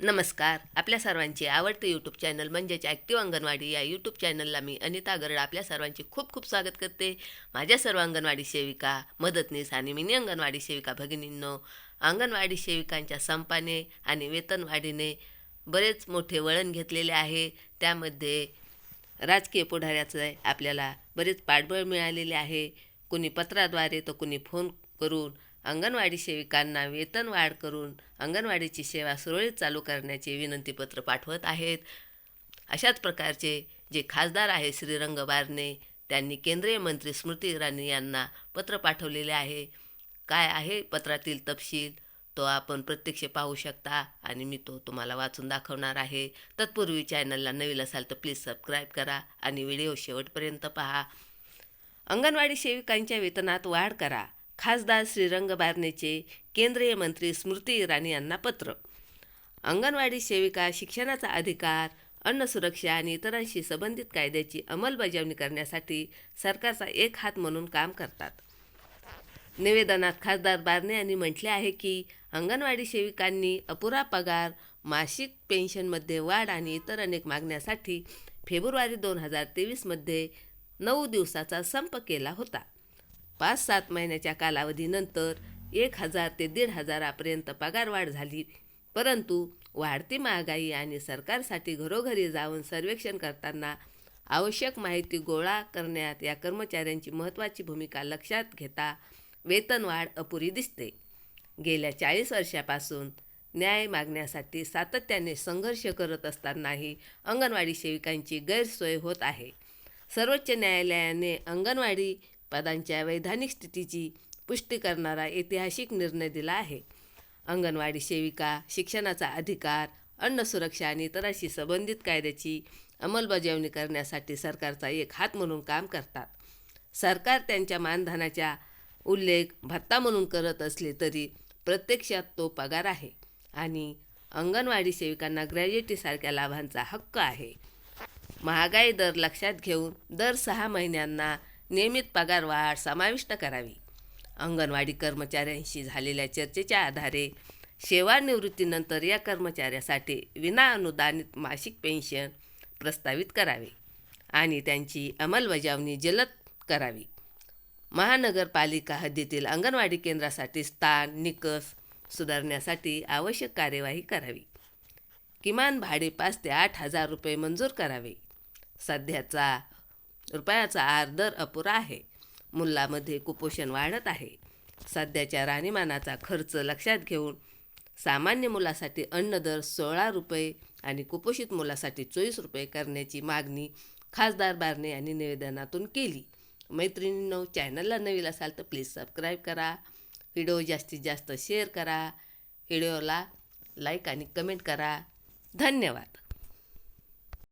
नमस्कार. आपल्या सर्वांचे आवडते यूट्यूब चॅनल म्हणजेच ॲक्टिव्ह अंगणवाडी या यूट्यूब चॅनलला मी अनिता गरड आपल्या सर्वांचे खूप खूप स्वागत करते. माझ्या सर्व अंगणवाडी सेविका मदतनीस आणि मिनी अंगणवाडी सेविका भगिनींनो अंगणवाडी सेविकांच्या संपाने आणि वेतनवाढीने बरेच मोठे वळण घेतलेले आहे. त्यामध्ये राजकीय पुढाऱ्याचं आपल्याला बरेच पाठबळ मिळालेले आहे. कुणी पत्राद्वारे तर कुणी फोन करून अंगणवाडी सेविकांना वेतन वाढ करून अंगणवाडीची सेवा सुरळीत चालू करण्याचे विनंतीपत्र पाठवत आहेत. अशाच प्रकारचे जे खासदार आहे श्रीरंग बारणे त्यांनी केंद्रीय मंत्री स्मृती इराणी यांना पत्र पाठवलेले आहे. काय आहे पत्रातील तपशील? तो आपण प्रत्यक्ष पाहू शकता आणि मी तो तुम्हाला वाचून दाखवणार आहे. तत्पूर्वी चॅनलला नवीन असाल तर प्लीज सबस्क्राईब करा आणि व्हिडिओ शेवटपर्यंत पहा. अंगणवाडी सेविकांच्या वेतनात वाढ करा. खासदार श्रीरंग बारणेचे केंद्रीय मंत्री स्मृती इराणी यांना पत्र. अंगणवाडी सेविका शिक्षणाचा अधिकार अन्न सुरक्षा आणि इतरांशी संबंधित कायद्याची अंमलबजावणी करण्यासाठी सरकारचा एक हात म्हणून काम करतात. निवेदनात खासदार बारणे यांनी म्हटले आहे की अंगणवाडी सेविकांनी अपुरा पगार मासिक पेन्शनमध्ये वाढ आणि इतर अनेक मागण्यासाठी फेब्रुवारी दोन हजार तेवीसमध्ये नऊ दिवसाचा संप केला होता. पाच सात महिन्याच्या कालावधीनंतर एक हजार ते दीड हजारापर्यंत पगारवाढ झाली. परंतु वाढती महागाई आणि सरकारसाठी घरोघरी जाऊन सर्वेक्षण करताना आवश्यक माहिती गोळा करण्यात या कर्मचाऱ्यांची महत्त्वाची भूमिका लक्षात घेता वेतनवाढ अपुरी दिसते. गेल्या चाळीस वर्षापासून न्याय मागण्यासाठी सातत्याने संघर्ष करत असतानाही अंगणवाडी सेविकांची गैरसोय होत आहे. सर्वोच्च न्यायालयाने अंगणवाडी पदांच्या वैधानिक स्थितीची पुष्टी करणारा ऐतिहासिक निर्णय दिला आहे. अंगणवाडी सेविका शिक्षणाचा अधिकार अन्न सुरक्षा आणि इतरांशी संबंधित कायद्याची अंमलबजावणी करण्यासाठी सरकारचा एक हात म्हणून काम करतात. सरकार त्यांच्या मानधनाच्या उल्लेख भत्ता म्हणून करत असले तरी प्रत्यक्षात तो पगार आहे आणि अंगणवाडी सेविकांना ग्रॅज्युएटीसारख्या लाभांचा हक्क आहे. महागाई दर लक्षात घेऊन दर सहा महिन्यांना नियमित पगारवाढ समाविष्ट करावी. अंगणवाडी कर्मचाऱ्यांशी झालेल्या चर्चेच्या आधारे सेवानिवृत्तीनंतर या कर्मचाऱ्यासाठी विनाअनुदानित मासिक पेन्शन प्रस्तावित करावे आणि त्यांची अंमलबजावणी जलद करावी. महानगरपालिका हद्दीतील अंगणवाडी केंद्रासाठी स्थान निकष सुधारण्यासाठी आवश्यक कार्यवाही करावी. किमान भाडे पाच ते आठ हजार रुपये मंजूर करावे. सध्याचा रुपयाचा आर दर अपुरा आहे. मुलामध्ये कुपोषण वाढत आहे. सध्याच्या राहणीमानाचा खर्च लक्षात घेऊन सामान्य मुलासाठी अन्न दर सोळा रुपये आणि कुपोषित मुलासाठी चोवीस रुपये करण्याची मागणी खासदार बारणे यांनी निवेदनातून केली. मैत्रिणींनो चॅनलला नवीन असाल तर प्लीज सबस्क्राईब करा. व्हिडिओ जास्तीत जास्त शेअर करा. व्हिडिओला लाईक आणि कमेंट करा. धन्यवाद.